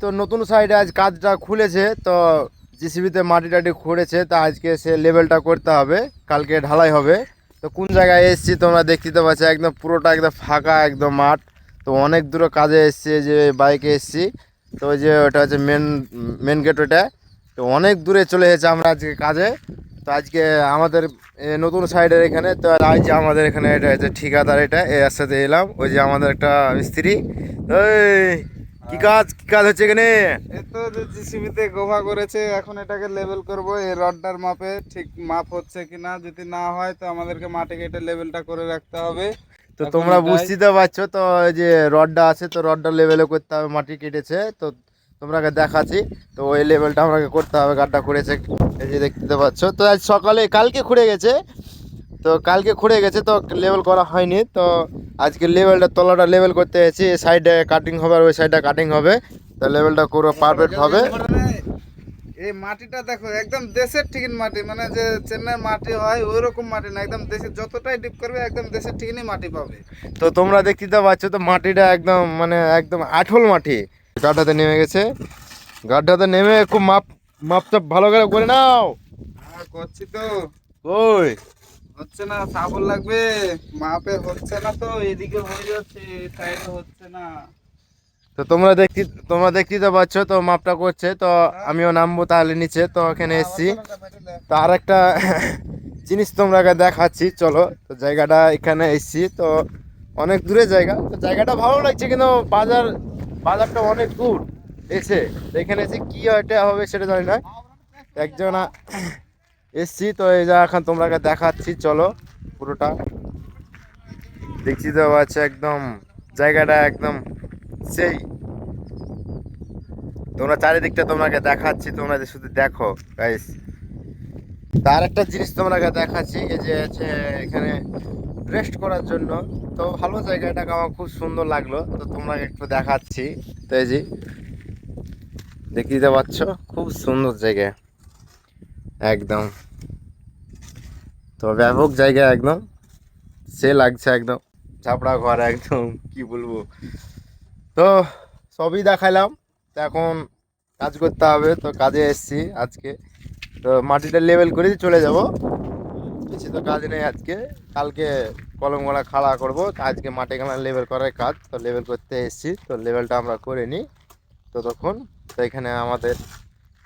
তো নতুন সাইডে আজ কাজটা খুলেছে, তো জিসিবিতে মাটি টাটি খুঁড়েছে, তা আজকে সে লেভেলটা করতে হবে, কালকে ঢালাই হবে। তো কোন জায়গায় এসছি তোমরা দেখতে তো পাচ্ছ, একদম পুরোটা একদম ফাঁকা, একদম মাঠ। তো অনেক দূরে কাজে এসছি যে বাইকে এসছি। তো ওই যে ওটা হচ্ছে মেন মেন গেট ওটা তো অনেক দূরে চলে এসেছে আমরা আজকে কাজে। তো আজকে আমাদের নতুন সাইডের এখানে, তো আজ আমাদের এখানে এটা হচ্ছে ঠিকাদার এটা এর সাথে এলাম। ওই যে আমাদের একটা মিস্ত্রি। এই! কি কাজ? কি কাজ হচ্ছে এখানে? এই তো জিসিবিতে গোভা করেছে এখন এটাকে লেভেল করব। এই রডটার মাপে ঠিক মাপ হচ্ছে কিনা যদি না হয় তো আমাদেরকে মাটি কেটে লেভেলটা করে রাখতে হবে। তো তোমরা বুঝতে পারছ তো যে রডটা আছে তো রডটা লেভেলে করতে হবে মাটি কেটেছে। তো তোমরাকে দেখাচ্ছি। তো ওই লেভেলটা আমাকে করতে হবে গাড্ডা করেছে এই যে দেখতে পাচ্ছ তো আজ সকালে কালকে খুঁড়ে গেছে। তো কালকে খুঁড়ে গেছে তো লেভেল করা হয়নি। তো আজকে লেভেলটা তলাটা লেভেল করতে এসেছি এই সাইডে কাটিং হবে আর ওই সাইডে কাটিং হবে। তো লেভেলটা পুরো পারফেক্ট হবে। এই মাটিটা দেখো একদম দেশের ঠিকিন মাটি মানে যে চেন্নাই মাটি হয় ওই রকম মাটি না একদম দেশের যতটাই ডিপ করবে একদম দেশের ঠিকিনই মাটি পাবে। তো তোমরা দেখতে পাচ্ছ তো মাটিটা একদম মানে একদম আঠল মাটি। গাড্ডাতে নেমে গেছে। গাড্ডাতে নেমে খুব মাপ মাপটা ভালো করে করে নাও। হ্যাঁ করছি তো। ওই হচ্ছে না সাবল লাগবে। মাপে হচ্ছে না তো এদিকে হয়ে যাচ্ছে সাইডে হচ্ছে না। তো তোমরা দেখতে তোমরা দেখতে পাচ্ছ তো মাপটা করছে তো আমিও নামবো তাহলে নিচে তো এখানে এসছি। তো আর একটা জিনিস তোমরা দেখাচ্ছি চলো। তো জায়গাটা এখানে এসছি তো অনেক দূরে জায়গা। তো জায়গাটা ভালো লাগছে কিন্তু বাজার বাজারটা অনেক দূর। এসে তো এখানে এসে কি এটা হবে সেটা জানি না। একজন এসছি, তো এই যা এখন তোমরাকে দেখাচ্ছি, চলো পুরোটা। দেখছি তো আছে একদম জায়গাটা একদম সেই। তোমরা চারিদিকটা তোমাকে দেখাচ্ছি, তোমরা শুধু দেখো গাইস তার একটা জিনিস তোমাকে দেখাচ্ছি, এই যে হচ্ছে এখানে রেস্ট করার জন্য। তো ভালো জায়গাটাকে আমার খুব সুন্দর লাগল। তো তোমরা একটু দেখাচ্ছি, তো এই যে দেখতে পাচ্ছ খুব সুন্দর জায়গা। একদম। তো ব্যাপক জায়গা একদম। সে লাগছে একদম। চাপড়া ঘর একদম, কি বলব। তো সবই দেখালাম। তো এখন কাজ করতে হবে, তো কাজে এসছি আজকে। তো মাটিটা লেভেল করে চলে যাব। বেশি তো কাজ নেই আজকে। কালকে কলম গড়া খাড়া করব। আজকে মাটি গালা লেভেল করার কাজ। তো লেভেল করতে এসছি। তো লেভেলটা আমরা করে নিই। তো তখন তো এখানে আমাদের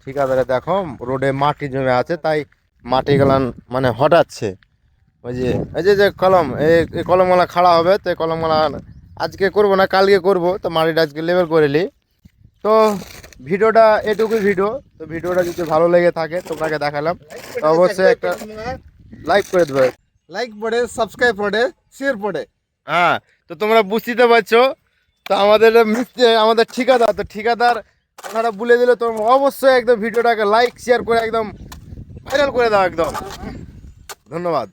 ঠিকাদারে দেখো রোডে মাটি জমে আছে তাই মাটি গালান মানে হটাচ্ছে। ওই যে এই যে যে কলম এই কলমওয়ালা খাড়া হবে তো এই কলমওয়ালা আজকে করব না কালকে করব তো মাটিটা আজকে লেভেল করে নিই তো ভিডিওটা এটুকুই ভিডিও তো ভিডিওটা যদি ভালো লেগে থাকে তোমাকে দেখালাম। তো অবশ্যই একটা লাইক করে দেবে। লাইক পড়ে সাবস্ক্রাইব পড়ে শেয়ার পড়ে। হ্যাঁ তো তোমরা বুঝতে পারছ তো আমাদের আমাদের ঠিকাদার তো ঠিকাদার ওনারা বলে দিলে তোমার অবশ্যই একদম ভিডিওটাকে লাইক শেয়ার করে একদম ভাইরাল করে দাও একদম। ধন্যবাদ।